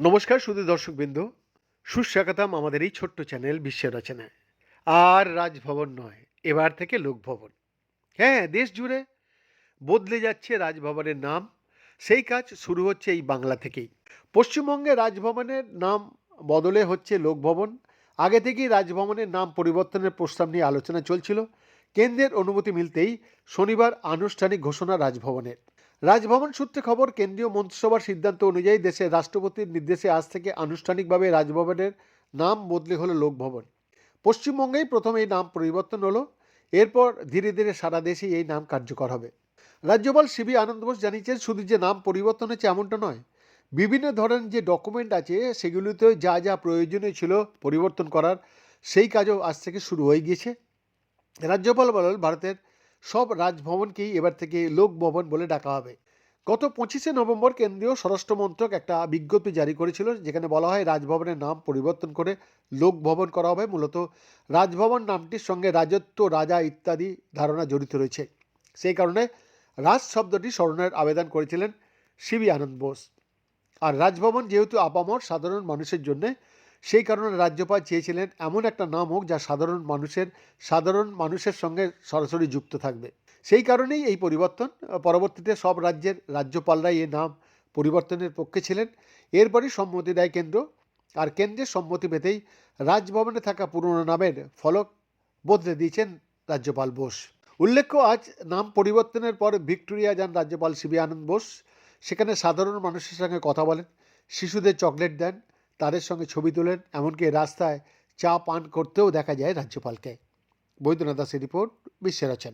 নমস্কার শুধু দর্শকবৃন্দ। সুস্বাগতম আমাদের এই ছোট্ট চ্যানেল বিশ্ব রচনায়। আর রাজভবন নয়, এবার থেকে লোকভবন। হ্যাঁ দেশ জুড়ে বদলে যাচ্ছে রাজভবনের নাম। সেই কাজ শুরু হচ্ছে এই বাংলা থেকেই। পশ্চিমবঙ্গে রাজভবনের নাম বদলে হচ্ছে লোকভবন। আগে থেকেই রাজভবনের নাম পরিবর্তনের প্রস্তাব নিয়ে আলোচনা চলছিল। কেন্দ্রের অনুমতি মিলতেই শনিবার আনুষ্ঠানিক ঘোষণা রাজভবনের। রাজভবন সূত্রে খবর, কেন্দ্রীয় মন্ত্রিসভার সিদ্ধান্ত অনুযায়ী দেশের রাষ্ট্রপতির নির্দেশে আজ থেকে আনুষ্ঠানিকভাবে রাজভবনের নাম বদলে হলো লোকভবন। পশ্চিমবঙ্গেই প্রথম এই নাম পরিবর্তন হলো। এরপর ধীরে ধীরে সারা দেশে এই নাম কার্যকর হবে। রাজ্যপাল সিবি আনন্দ বোস জানিয়েছেন, শুধু যে নাম পরিবর্তন হয়েছে এমনটা নয়, বিভিন্ন ধরনের যে ডকুমেন্ট আছে, সেগুলিতে যা যা প্রয়োজনীয় ছিল পরিবর্তন করার, সেই কাজও আজ থেকে শুরু হয়ে গিয়েছে। রাজ্যপাল বলেন ভারতের সব রাজভবনকেই এবার থেকে লোকভবন বলে ডাকা হবে। গত পঁচিশে নভেম্বর কেন্দ্রীয় স্বরাষ্ট্র মন্ত্রক একটা বিজ্ঞপ্তি জারি করেছিল, যেখানে বলা হয় রাজভবনের নাম পরিবর্তন করে লোকভবন করা হবে। মূলত রাজভবন নামটির সঙ্গে রাজত্ব, রাজা ইত্যাদি ধারণা জড়িত রয়েছে। সেই কারণে রাজ শব্দটি স্মরণের আবেদন করেছিলেন সিবি আনন্দ বোস। আর রাজভবন যেহেতু আপামর, সাধারণ মানুষের জন্যে সেই কারণে রাজ্যপাল চেয়েছিলেন এমন একটা নাম হোক যা সাধারণ মানুষের সাধারণ মানুষের সঙ্গে সরাসরি যুক্ত থাকবে। সেই কারণেই এই পরিবর্তন, পরবর্তীতে সব রাজ্যের রাজ্যপালরাই এই নাম পরিবর্তনের পক্ষে ছিলেন। এরপরই সম্মতি দেয় কেন্দ্র, আর কেন্দ্রের সম্মতি পেতেই রাজভবনে থাকা পুরনো নামের ফলক বদলে দিয়েছেন রাজ্যপাল বোস। উল্লেখ্য, আজ নাম পরিবর্তনের পর ভিক্টোরিয়া যান রাজ্যপাল সিবি আনন্দ বোস। সেখানে সাধারণ মানুষের সঙ্গে কথা বলেন, শিশুদের চকলেট দেন তাদের সঙ্গে ছবি তোলেন, এমনকি রাস্তায় চা পান করতেও দেখা যায় রাজ্যপালকে। বৈদ্যনাথ দাসের রিপোর্ট বিশ্বের রচনা।